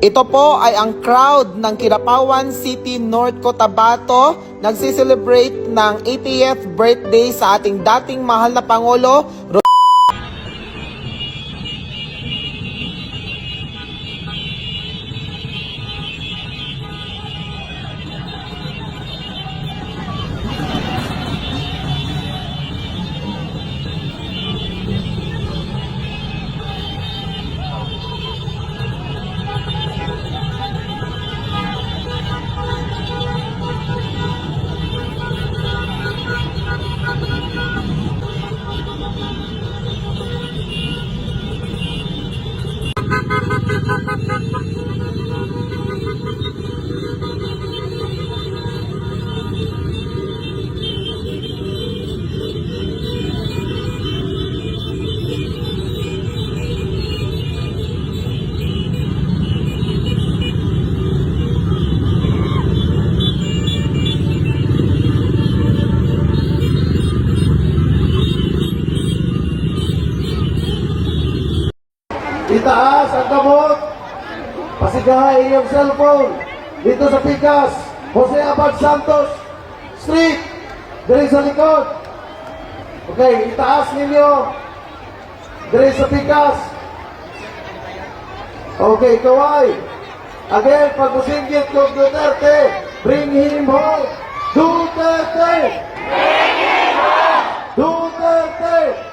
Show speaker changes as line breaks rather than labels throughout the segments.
Ito po ay ang crowd ng Kinapawan City, North Cotabato. Nagsiselebrate ng 80th birthday sa ating dating mahal na Pangulo,
Itaas ang kamot. Pasigahay iyong cellphone. Dito sa Pikas. Jose Abad Santos Street. Diri sa likod. Okay, itaas ninyo. Diri sa Pikas. Okay, kaway. Again, pag musinggit ko Duterte, bring him home. Duterte! Bring him home! Duterte!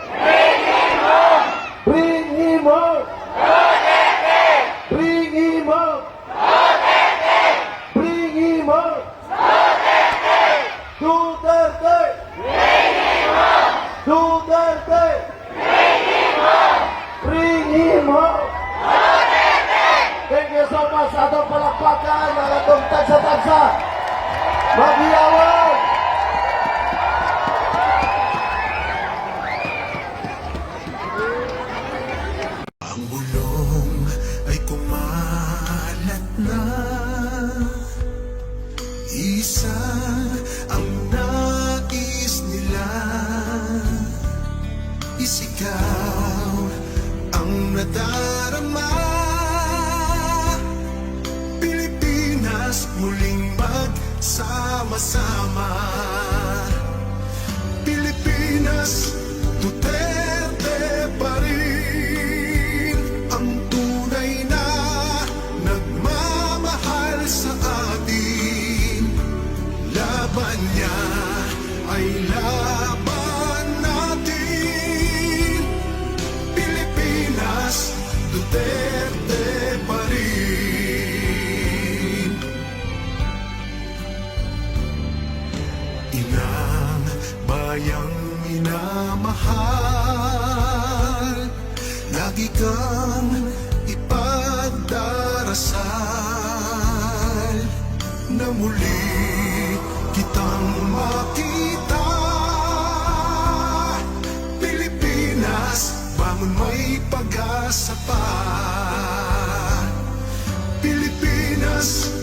Isigaw ang nadarama. Pilipinas muling magsama-sama. Pilipinas, Duterte minamahal Lagi kang ipagdarasal. Na muli kitang makita. Pilipinas, bangon may pag-asa pa. Pilipinas,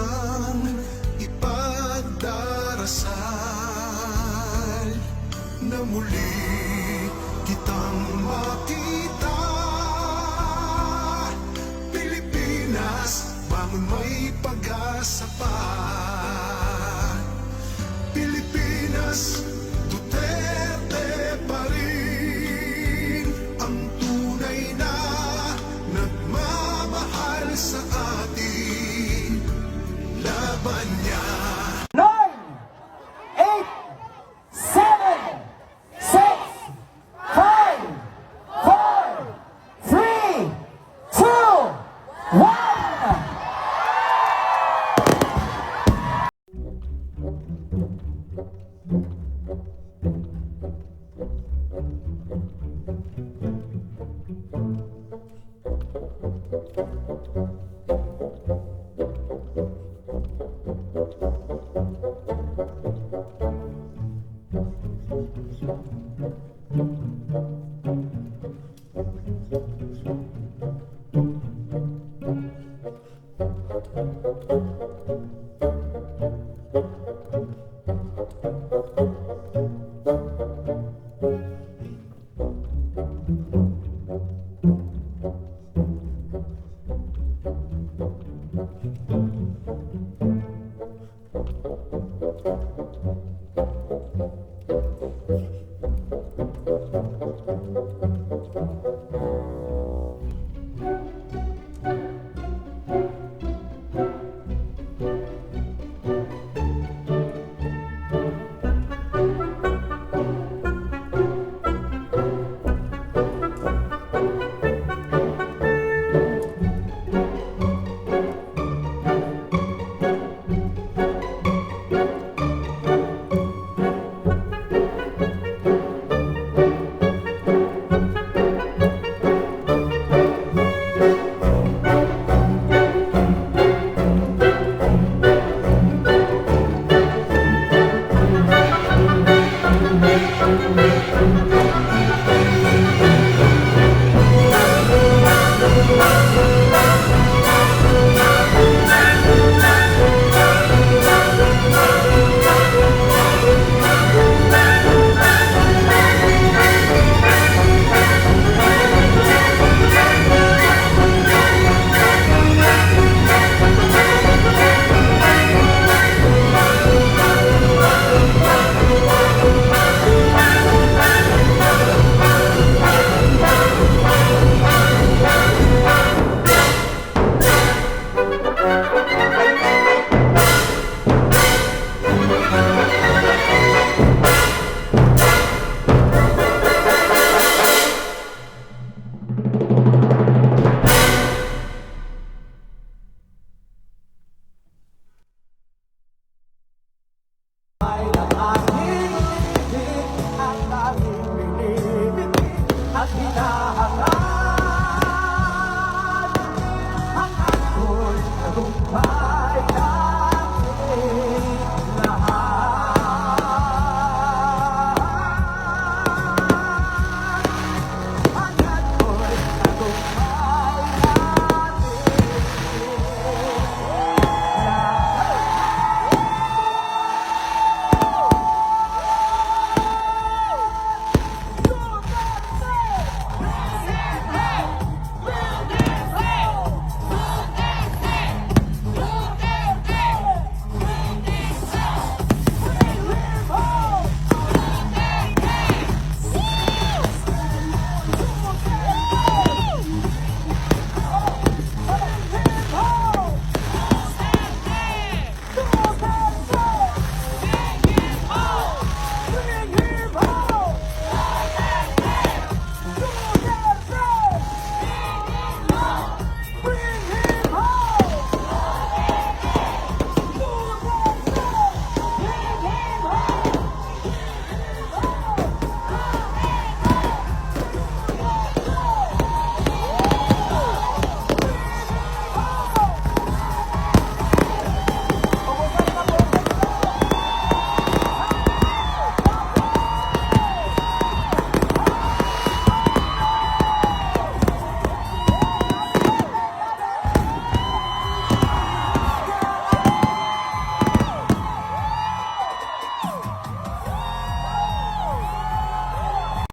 kang ipagdarasal Na muli kitang makita. Pilipinas, bangon may pag-asa pa. Pilipinas,